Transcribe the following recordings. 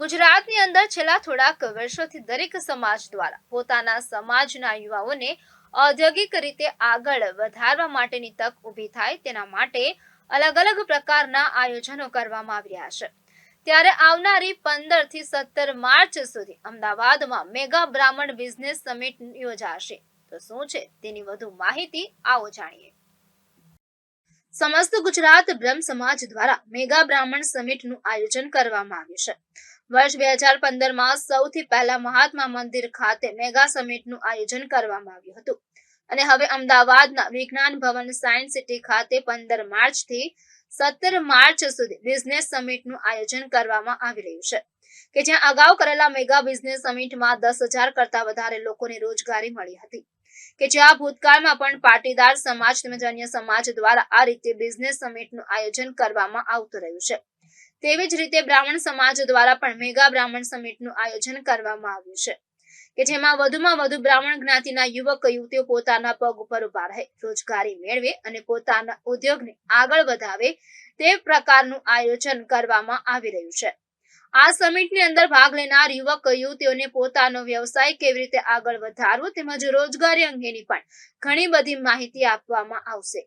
ગુજરાતની અંદર છેલ્લા થોડાક વર્ષોથી દરેક સમાજ દ્વારા પોતાના સમાજના યુવાઓને ઔદ્યોગિક રીતે આગળ વધારવા માટેની તક ઊભી થાય તેના માટે અલગ અલગ પ્રકારના આયોજનો કરવામાં આવી રહ્યા છે. ત્યારે આવનારી પંદરથી સત્તર માર્ચ સુધી અમદાવાદમાં મેગા બ્રાહ્મણ બિઝનેસ સમિટ યોજાશે. તો શું છે તેની વધુ માહિતી આવો જાણીએ. સમસ્ત ગુજરાત બ્રહ્મ સમાજ દ્વારા મેગા બ્રાહ્મણ સમિટનું આયોજન કરવામાં આવ્યું છે. વર્ષ બે હજાર પંદરમાં સૌથી પહેલા મહાત્મા મંદિર ખાતે મેગા સમિટનું આયોજન કરવામાં આવ્યું હતું. અને હવે અમદાવાદના વિજ્ઞાન ભવન સાયન્સ સિટી ખાતે પંદર માર્ચથી સત્તર માર્ચ સુધી બિઝનેસ સમિટનું આયોજન કરવામાં આવી રહ્યું છે. કે જ્યાં અગાઉ કરેલા મેગા બિઝનેસ સમિટમાં દસ હજાર કરતા વધારે લોકોને રોજગારી મળી હતી. કે જ્યાં ભૂતકાળમાં પણ પાટીદાર સમાજ તેમજ અન્ય સમાજ દ્વારા આ રીતે બિઝનેસ સમિટનું આયોજન કરવામાં આવતું રહ્યું છે. તેવી જ રીતે બ્રાહ્મણ સમાજ દ્વારા પણ મેગા બ્રાહ્મણ સમિટનું આયોજન કરવામાં આવ્યું છે, કે જેમાં વધુમાં વધુ બ્રાહ્મણ જ્ઞાતિના યુવક, યુવતીઓ પોતાના પગ ઉપર ઊભા રહે, રોજગારી મેળવે અને પોતાના ઉદ્યોગને આગળ વધાવે તે પ્રકારનું આયોજન કરવામાં આવી રહ્યું છે. આ સમિટની અંદર ભાગ લેનાર યુવક, યુવતીઓને પોતાનો વ્યવસાય કેવી રીતે આગળ વધારવો તેમજ રોજગારી અંગેની પણ ઘણી બધી માહિતી આપવામાં આવશે.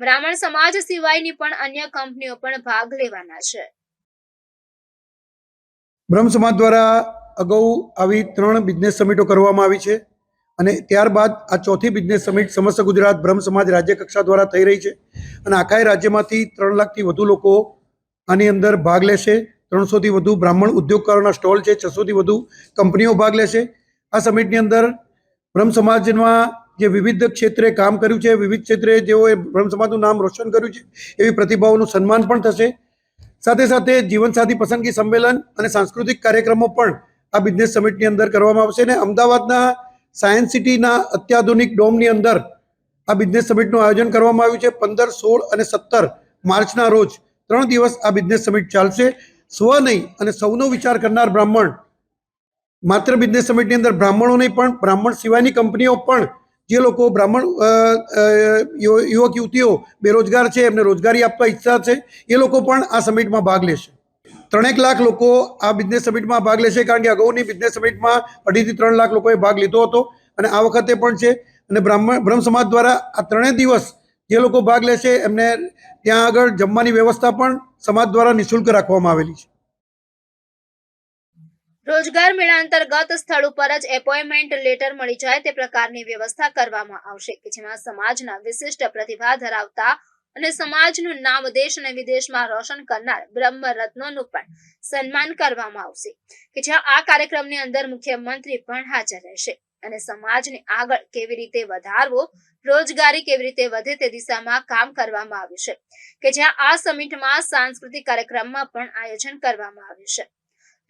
બ્રાહ્મણ સમાજ સિવાયની પણ અન્ય કંપનીઓ પણ ભાગ લેવાના છે. બ્રહ્મ સમાજ દ્વારા અગાઉ આવી ત્રણ બિઝનેસ સમિટો કરવામાં આવી છે અને ત્યારબાદ આ ચોથી બિઝનેસ સમિટ સમસ્ત ગુજરાત બ્રહ્મ સમાજ રાજ્ય કક્ષા દ્વારા થઈ રહી છે અને આખાય રાજ્યમાંથી ત્રણ લાખથી વધુ લોકો આની અંદર ભાગ લેશે. ત્રણસોથી વધુ બ્રાહ્મણ ઉદ્યોગકારોના સ્ટોલ છે, છસોથી વધુ કંપનીઓ ભાગ લેશે. આ સમિટની અંદર બ્રહ્મ સમાજમાં જે વિવિધ ક્ષેત્રે કામ કર્યું છે, વિવિધ ક્ષેત્રે જેઓએ બ્રહ્મ સમાજનું નામ રોશન કર્યું છે, એવી પ્રતિભાઓનું સન્માન પણ થશે. સાથે સાથે જીવનસાથી પસંદગી સંમેલન અને સાંસ્કૃતિક કાર્યક્રમો પણ આ બિઝનેસ સમિટની અંદર કરવામાં આવશે અને અમદાવાદના સાયન્સ સિટીના અત્યાધુનિક ડોમની અંદર આ બિઝનેસ સમિટનું આયોજન કરવામાં આવ્યું છે. પંદર, સોળ અને સત્તર માર્ચના રોજ ત્રણ દિવસ આ બિઝનેસ સમિટ ચાલશે. સ્વ નહીં અને સૌનો વિચાર કરનાર બ્રાહ્મણ માત્ર બિઝનેસ સમિટની અંદર બ્રાહ્મણો નહીં પણ બ્રાહ્મણ સિવાયની કંપનીઓ પણ જે લોકો બ્રાહ્મણ યુવક, યુવતીઓ બેરોજગાર છે, એમને રોજગારી આપવા ઈચ્છા છે, એ લોકો પણ આ સમિટમાં ભાગ લેશે. ત્રણેક લાખ લોકો આ બિઝનેસ સમિટમાં ભાગ લેશે, કારણ કે અગાઉની બિઝનેસ સમિટમાં અઢીથી ત્રણ લાખ લોકોએ ભાગ લીધો હતો, અને આ વખતે પણ છે, અને બ્રાહ્મણ બ્રહ્મ સમાજ દ્વારા આ ત્રણેય દિવસ જે લોકો ભાગ લેશે, એમને ત્યાં આગળ જમવાની વ્યવસ્થા પણ સમાજ દ્વારા નિઃશુલ્ક રાખવામાં આવેલી છે. રોજગાર મેળા અંતર્ગત સ્થળ ઉપર જ એપોઇન્ટમેન્ટ લેટર મળી જાય તે પ્રકારની વ્યવસ્થા કરવામાં આવશે કે જેમાં સમાજના વિશિષ્ટ પ્રતિભા ધરાવતા અને સમાજનું નામ દેશ અને વિદેશમાં રોશન કરનાર બ્રહ્મ પણ સન્માન કરવામાં આવશે કે જ્યાં આ કાર્યક્રમની અંદર મુખ્યમંત્રી પણ હાજર રહેશે અને સમાજને આગળ કેવી રીતે વધારવો, રોજગારી કેવી રીતે વધે તે દિશામાં કામ કરવામાં આવ્યું છે કે જ્યાં આ સમિટમાં સાંસ્કૃતિક કાર્યક્રમમાં પણ આયોજન કરવામાં આવ્યું છે.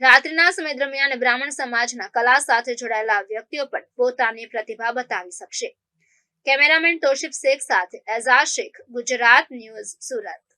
રાત્રિના સમય દરમિયાન બ્રાહ્મણ સમાજના કલા સાથે જોડાયેલા વ્યક્તિઓ પણ પોતાની પ્રતિભા બતાવી શકશે. કેમેરામેન તોશિફ શેખ સાથે એઝાઝ શેખ, ગુજરાત ન્યૂઝ સુરત.